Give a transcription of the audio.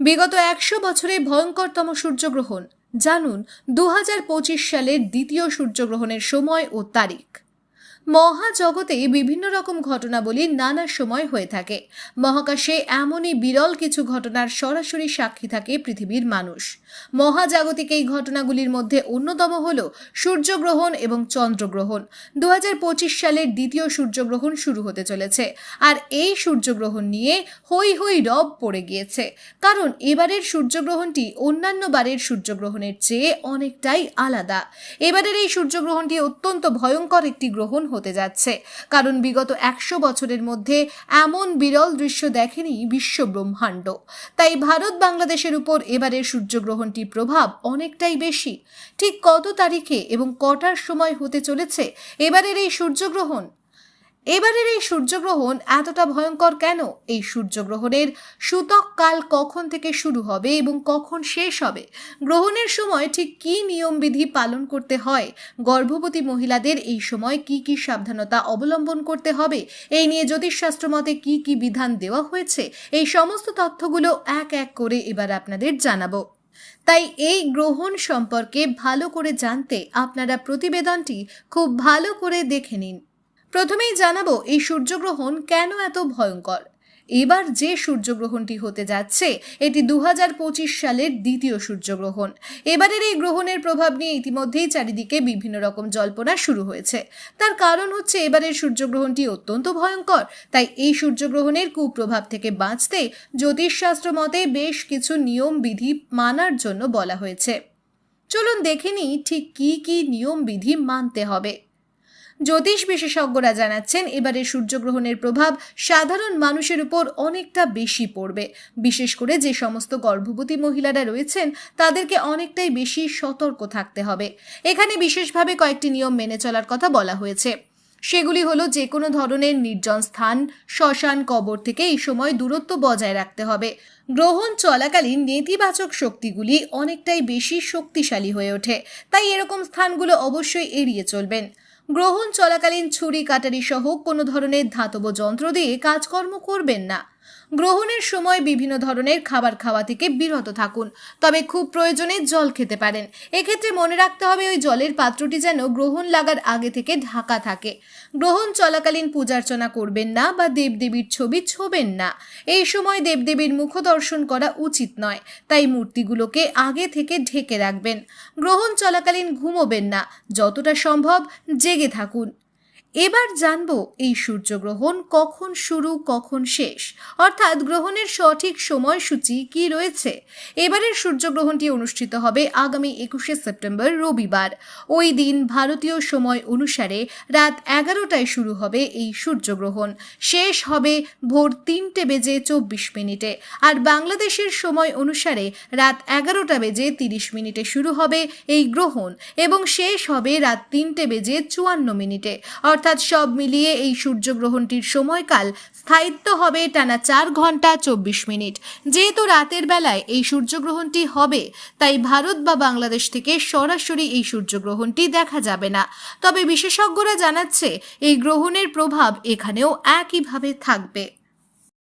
বিগত একশো বছরে ভয়ঙ্করতম সূর্যগ্রহণ। জানুন দু হাজার পঁচিশ সালের দ্বিতীয় সূর্যগ্রহণের সময় ও তারিখ। মহাজগতে বিভিন্ন রকম ঘটনাবলী নানা সময় হয়ে থাকে। মহাকাশে এমনই বিরল কিছু ঘটনার সরাসরি সাক্ষী থাকে পৃথিবীর মানুষ। মহাজাগতিক এই ঘটনাগুলির মধ্যে অন্যতম হল সূর্যগ্রহণ এবং চন্দ্রগ্রহণ। দু হাজার পঁচিশ সালের দ্বিতীয় সূর্যগ্রহণ শুরু হতে চলেছে আর এই সূর্যগ্রহণ নিয়ে হই হই রব পড়ে গিয়েছে। কারণ এবারের সূর্যগ্রহণটি অন্যান্য বারের সূর্যগ্রহণের চেয়ে অনেকটাই আলাদা। এবারের এই সূর্যগ্রহণটি অত্যন্ত ভয়ঙ্কর একটি গ্রহণ হতে যাচ্ছে। কারণ বিগত একশো বছরের মধ্যে এমন বিরল দৃশ্য দেখেনি বিশ্ব ব্রহ্মাণ্ড। তাই ভারত বাংলাদেশের উপর এবারের সূর্যগ্রহণটির প্রভাব অনেকটাই বেশি। ঠিক কত তারিখে এবং কটার সময় হতে চলেছে এবারের এই সূর্যগ্রহণ? এবারের এই সূর্যগ্রহণ এতটা ভয়ঙ্কর কেন? এই সূর্যগ্রহণের সূতক কাল কখন থেকে শুরু হবে এবং কখন শেষ হবে? গ্রহণের সময় ঠিক কী নিয়মবিধি পালন করতে হয়? গর্ভবতী মহিলাদের এই সময় কি কি সাবধানতা অবলম্বন করতে হবে? এই নিয়ে জ্যোতিষশাস্ত্র মতে কি কি বিধান দেওয়া হয়েছে? এই সমস্ত তথ্যগুলো এক এক করে এবার আপনাদের জানাব। তাই এই গ্রহণ সম্পর্কে ভালো করে জানতে আপনারা প্রতিবেদনটি খুব ভালো করে দেখে নিন। প্রথমেই জানাব, এই সূর্যগ্রহণ কেন এত ভয়ঙ্কর? এবার যে সূর্যগ্রহণটি হতে যাচ্ছে, এটি দু হাজার পঁচিশ সালের দ্বিতীয় সূর্যগ্রহণ। এবারের এই গ্রহণের প্রভাব নিয়ে ইতিমধ্যেই চারিদিকে বিভিন্ন রকম জল্পনা শুরু হয়েছে। তার কারণ হচ্ছে, এবারের সূর্যগ্রহণটি অত্যন্ত ভয়ঙ্কর। তাই এই সূর্যগ্রহণের কুপ্রভাব থেকে বাঁচতে জ্যোতিষশাস্ত্র মতে বেশ কিছু নিয়ম বিধি মানার জন্য বলা হয়েছে। চলুন দেখে নিই, ঠিক কী কী নিয়ম বিধি মানতে হবে। জ্যোতিষ বিশেষজ্ঞরা জানাচ্ছেন এবারে সূর্যগ্রহণের প্রভাব সাধারণ মানুষের উপর অনেকটা বেশি পড়বে। বিশেষ করে যে সমস্ত গর্ভবতী মহিলারা রয়েছেন, তাদেরকে অনেকটাই বেশি সতর্ক থাকতে হবে। এখানে বিশেষভাবে কয়েকটি নিয়ম মেনে চলার কথা বলা হয়েছে। সেগুলি হলো যে কোনো ধরনের নির্জন স্থান, শ্মশান, কবর থেকে এই সময় দূরত্ব বজায় রাখতে হবে। গ্রহণ চলাকালীন নেতিবাচক শক্তিগুলি অনেকটাই বেশি শক্তিশালী হয়ে ওঠে। তাই এরকম স্থানগুলো অবশ্যই এড়িয়ে চলবেন। গ্রহণ চলাকালীন ছুরি কাটারি সহ কোনো ধরনের ধাতব যন্ত্র দিয়ে কাজকর্ম করবেন না। গ্রহণের সময় বিভিন্ন ধরনের খাবার খাওয়া থেকে বিরত থাকুন। তবে খুব প্রয়োজনে জল খেতে পারেন। এক্ষেত্রে মনে রাখতে হবে ওই জলের পাত্রটি যেন গ্রহণ লাগার আগে থেকে ঢাকা থাকে। গ্রহণ চলাকালীন পূজার্চনা করবেন না বা দেবদেবীর ছবি ছোবেন না। এই সময় দেবদেবীর মুখ দর্শন করা উচিত নয়। তাই মূর্তিগুলোকে আগে থেকে ঢেকে রাখবেন। গ্রহণ চলাকালীন ঘুমোবেন না। যতটা সম্ভব জেগে থাকুন। এবার জানব এই সূর্যগ্রহণ কখন শুরু, কখন শেষ? অর্থাৎ গ্রহণের সঠিক সময়সূচি কি রয়েছে? এবারের সূর্যগ্রহণটি অনুষ্ঠিত হবে আগামী একুশে সেপ্টেম্বর, রবিবার। ওই দিন ভারতীয় সময় অনুসারে রাত এগারোটায় শুরু হবে এই সূর্যগ্রহণ। শেষ হবে ভোর তিনটে বেজে চব্বিশ মিনিটে। আর বাংলাদেশের সময় অনুসারে রাত এগারোটা বেজে তিরিশ মিনিটে শুরু হবে এই গ্রহণ এবং শেষ হবে রাত তিনটে বেজে চুয়ান্ন মিনিটে। অর্থাৎ সব মিলিয়ে এই সূর্যগ্রহণটির সময়কাল স্থায়িত্ব হবে টানা চার ঘণ্টা চব্বিশ মিনিট। যেহেতু রাতের বেলায় এই সূর্যগ্রহণটি হবে, তাই ভারত বা বাংলাদেশ থেকে সরাসরি এই সূর্যগ্রহণটি দেখা যাবে না। তবে বিশেষজ্ঞরা জানাচ্ছে, এই গ্রহণের প্রভাব এখানেও একইভাবে থাকবে।